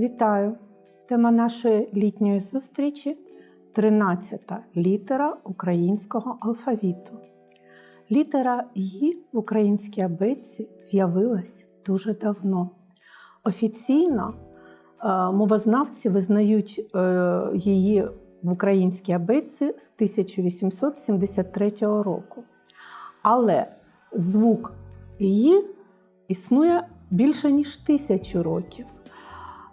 Вітаю! Тема нашої літньої зустрічі 13 літера українського алфавіту. Літера «Ї» в українській абетці з'явилась дуже давно. Офіційно е, мовознавці визнають е, її в українській абетці з 1873 року. Але звук «Ї» існує більше ніж тисячу років,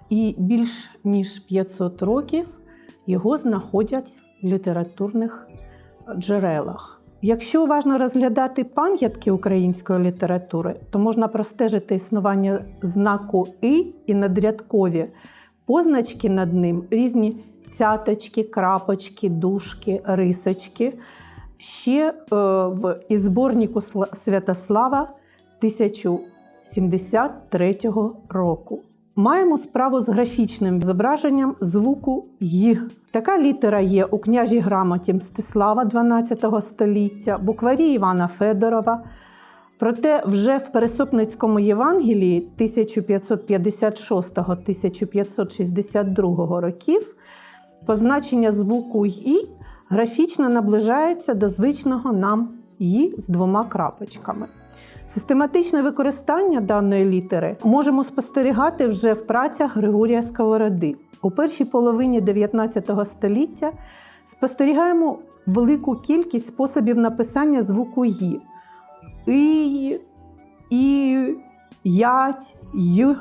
і більш ніж 500 років його знаходять в літературних джерелах. Якщо уважно розглядати пам'ятки української літератури, то можна простежити існування знаку «и» і надрядкові позначки над ним різні цяточки, крапочки, дужки, рисочки. Ще е, в із зборнику Святослава 1073 року. Маємо справу з графічним зображенням звуку «й». Така літера є у княжій грамоті Мстислава 12 століття, букварі Івана Федорова. Проте вже в Пересопницькому Євангелії 1566-1562 років позначення звуку «й» графічно наближається до звичного нам «й» з двома крапочками. Систематичне використання даної літери можемо спостерігати вже в працях Григорія Сковороди. У першій половині 19 століття спостерігаємо велику кількість способів написання звуку «ї». «И», «і», «ять», «й».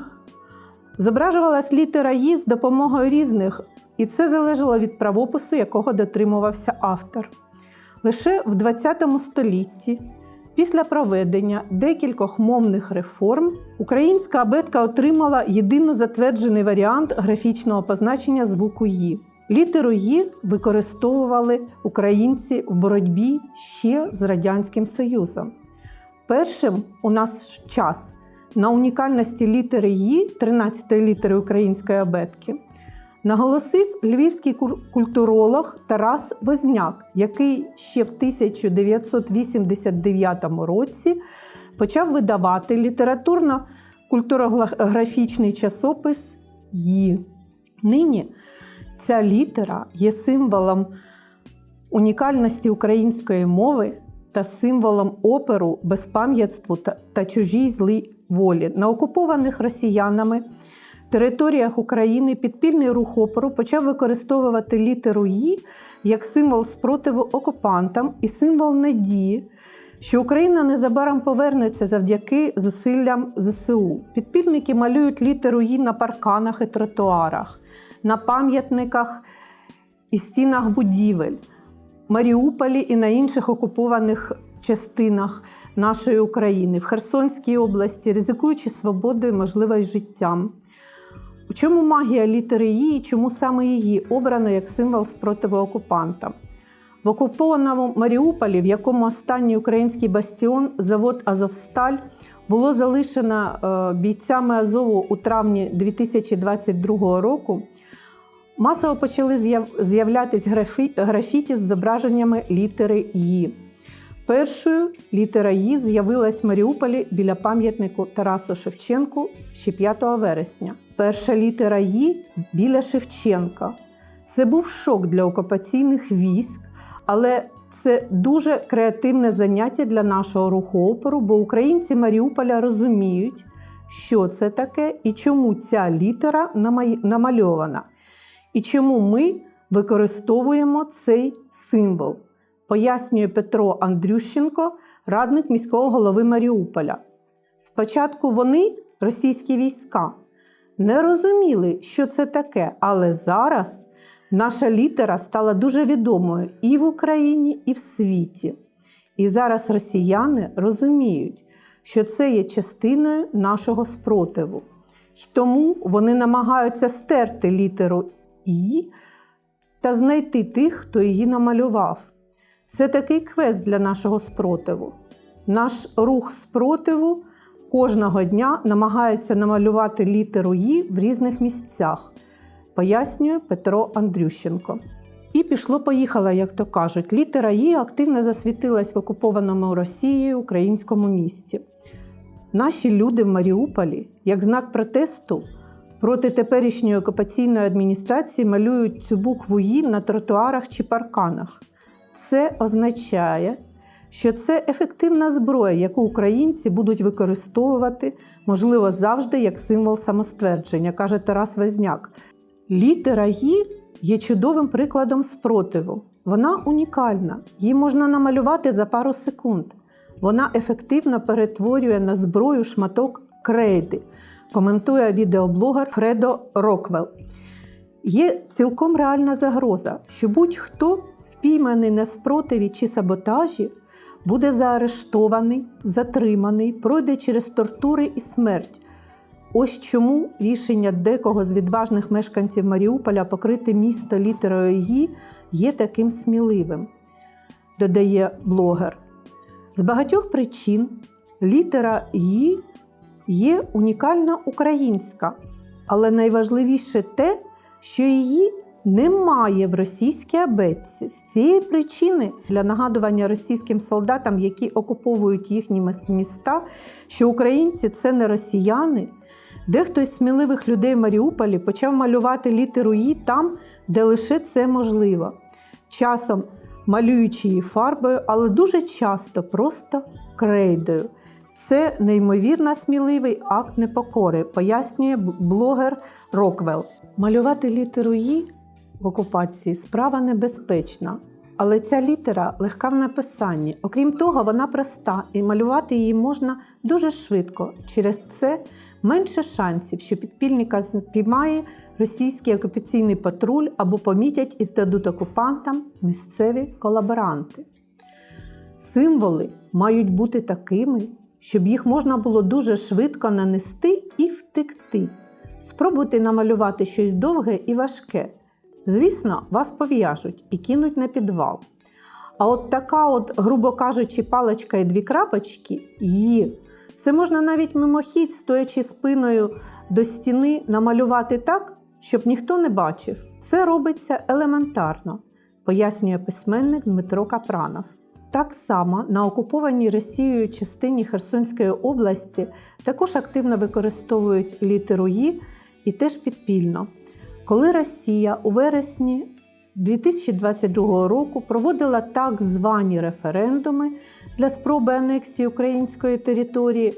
Зображувалась літера «ї» з допомогою різних, і це залежало від правопису, якого дотримувався автор. Лише в ХХ столітті Після проведення декількох мовних реформ українська абетка отримала єдино затверджений варіант графічного позначення звуку «ї». Літеру «ї» використовували українці в боротьбі ще з Радянським Союзом. Першим у нас час на унікальності літери «ї» 13-ї літери української абетки наголосив львівський культуролог Тарас Возняк, який ще в 1989 році почав видавати літературно-культурографічний часопис «Ї». Нині ця літера є символом унікальності української мови та символом оперу безпам'ятству та, чужій злій волі на окупованих росіянами територіях України підпільний рух опору почав використовувати літеру «Ї» як символ спротиву окупантам і символ надії, що Україна незабаром повернеться завдяки зусиллям ЗСУ. Підпільники малюють літеру «Ї» на парканах і тротуарах, на пам'ятниках і стінах будівель, Маріуполі і на інших окупованих частинах нашої України, в Херсонській області, ризикуючи свободою, можливо, й життям. У чому магія літери «Ї» і чому саме її обрано як символ спротиву окупантам? В окупованому Маріуполі, в якому останній український бастіон, завод Азовсталь, було залишено е, бійцями Азову у травні 2022 року, масово почали з'яв- з'являтись графі- графіті з зображеннями літери «Ї». Першою літера «Ї» з'явилась в Маріуполі біля пам'ятнику Тарасу Шевченку ще 5 вересня. Перша літера «Ї» біля Шевченка. Це був шок для окупаційних військ, але це дуже креативне заняття для нашого руху опору, бо українці Маріуполя розуміють, що це таке і чому ця літера намальована, і чому ми використовуємо цей символ пояснює Петро Андрющенко, радник міського голови Маріуполя. Спочатку вони, російські війська, не розуміли, що це таке, але зараз наша літера стала дуже відомою і в Україні, і в світі. І зараз росіяни розуміють, що це є частиною нашого спротиву. І тому вони намагаються стерти літеру «І» та знайти тих, хто її намалював. Це такий квест для нашого спротиву. Наш рух спротиву кожного дня намагається намалювати літеру «І» в різних місцях, пояснює Петро Андрющенко. І пішло-поїхало, як то кажуть. Літера «І» активно засвітилась в окупованому Росією українському місті. Наші люди в Маріуполі, як знак протесту, проти теперішньої окупаційної адміністрації малюють цю букву «І» на тротуарах чи парканах. Це означає, що це ефективна зброя, яку українці будуть використовувати, можливо, завжди як символ самоствердження, каже Тарас Везняк. Літера «І» є чудовим прикладом спротиву. Вона унікальна, її можна намалювати за пару секунд. Вона ефективно перетворює на зброю шматок крейди, коментує відеоблогер Фредо Роквелл. Є цілком реальна загроза, що будь-хто впійманий на спротиві чи саботажі буде заарештований, затриманий, пройде через тортури і смерть. Ось чому рішення декого з відважних мешканців Маріуполя покрити місто літерою «Ї» є таким сміливим, додає блогер. З багатьох причин літера «Ї» є унікальна українська, але найважливіше те, що її немає в російській абетці. З цієї причини для нагадування російським солдатам, які окуповують їхні міста, що українці це не росіяни. Дехто із сміливих людей в Маріуполі почав малювати літеру «І» там, де лише це можливо. Часом малюючи її фарбою, але дуже часто просто крейдою. Це неймовірно сміливий акт непокори, пояснює блогер Роквелл. Малювати літеру «І» в окупації справа небезпечна, але ця літера легка в написанні. Окрім того, вона проста і малювати її можна дуже швидко. Через це менше шансів, що підпільника спіймає російський окупаційний патруль або помітять і здадуть окупантам місцеві колаборанти. Символи мають бути такими, щоб їх можна було дуже швидко нанести і втекти. Спробуйте намалювати щось довге і важке. Звісно, вас пов'яжуть і кинуть на підвал. А от така, от, грубо кажучи, паличка і дві крапочки є. Це можна навіть мимохідь, стоячи спиною до стіни, намалювати так, щоб ніхто не бачив. Це робиться елементарно, пояснює письменник Дмитро Капранов. Так само на окупованій Росією частині Херсонської області також активно використовують літеру «І» і теж підпільно. Коли Росія у вересні 2022 року проводила так звані референдуми для спроби анексії української території,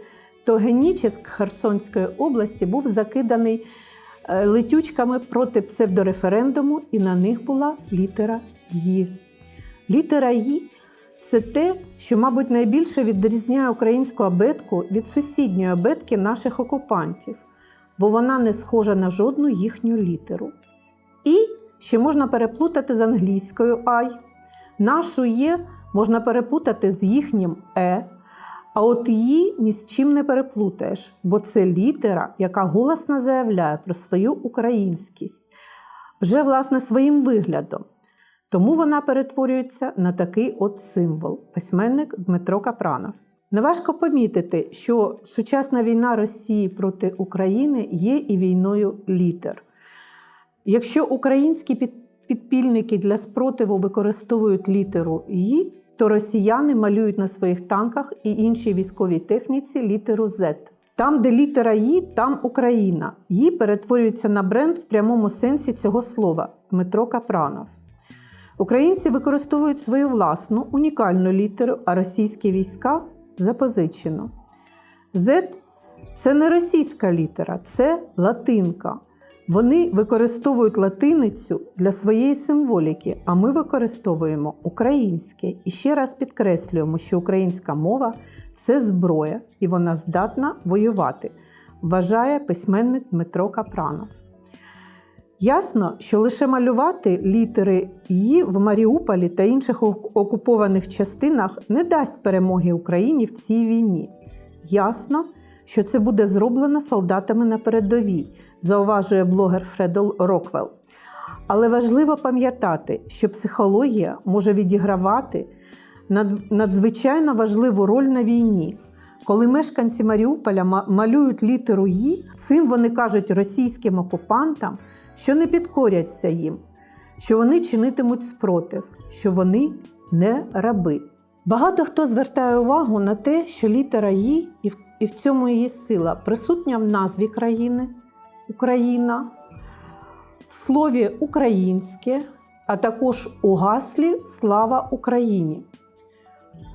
то Генічеськ Херсонської області був закиданий е, летючками проти псевдореферендуму, і на них була літера «Ї». Літера «Ї» це те, що, мабуть, найбільше відрізняє українську абетку від сусідньої абетки наших окупантів, бо вона не схожа на жодну їхню літеру. І ще можна переплутати з англійською «ай». Нашу «є» можна перепутати з їхнім «е», а от її ні з чим не переплутаєш, бо це літера, яка голосно заявляє про свою українськість, вже власне своїм виглядом. Тому вона перетворюється на такий от символ письменник Дмитро Капранов. Неважко помітити, що сучасна війна Росії проти України є і війною літер. Якщо українські підпільники для спротиву використовують літеру «І», то росіяни малюють на своїх танках і іншій військовій техніці літеру Z. Там, де літера «І», там Україна. «І» перетворюється на бренд в прямому сенсі цього слова Дмитро Капранов. Українці використовують свою власну унікальну літеру, а російські війська запозичену. Z – це не російська літера, це латинка. Вони використовують латиницю для своєї символіки, а ми використовуємо українське. І ще раз підкреслюємо, що українська мова це зброя, і вона здатна воювати, вважає письменник Дмитро Капранов. Ясно, що лише малювати літери «І» в Маріуполі та інших окупованих частинах не дасть перемоги Україні в цій війні. Ясно, що це буде зроблено солдатами на передовій, зауважує блогер Фредол Роквелл. Але важливо пам'ятати, що психологія може відігравати над- надзвичайно важливу роль на війні. Коли мешканці Маріуполя малюють літеру «І», цим вони кажуть російським окупантам, що не підкоряться їм, що вони чинитимуть спротив, що вони не раби. Багато хто звертає увагу на те, що літера і і в цьому її сила присутня в назві країни, Україна, в слові українське, а також у гаслі Слава Україні.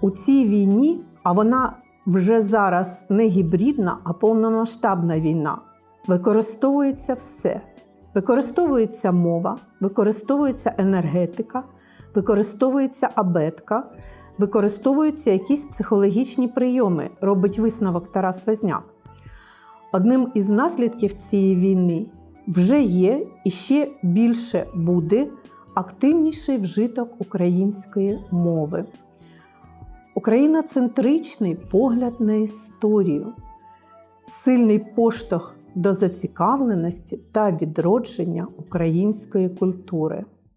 У цій війні, а вона вже зараз не гібридна, а повномасштабна війна, використовується все. Використовується мова, використовується енергетика, використовується абетка, використовуються якісь психологічні прийоми, робить висновок Тарас Возняк. Одним із наслідків цієї війни вже є і ще більше буде активніший вжиток української мови. Україноцентричний погляд на історію, сильний поштовх до зацікавленості та відродження української культури.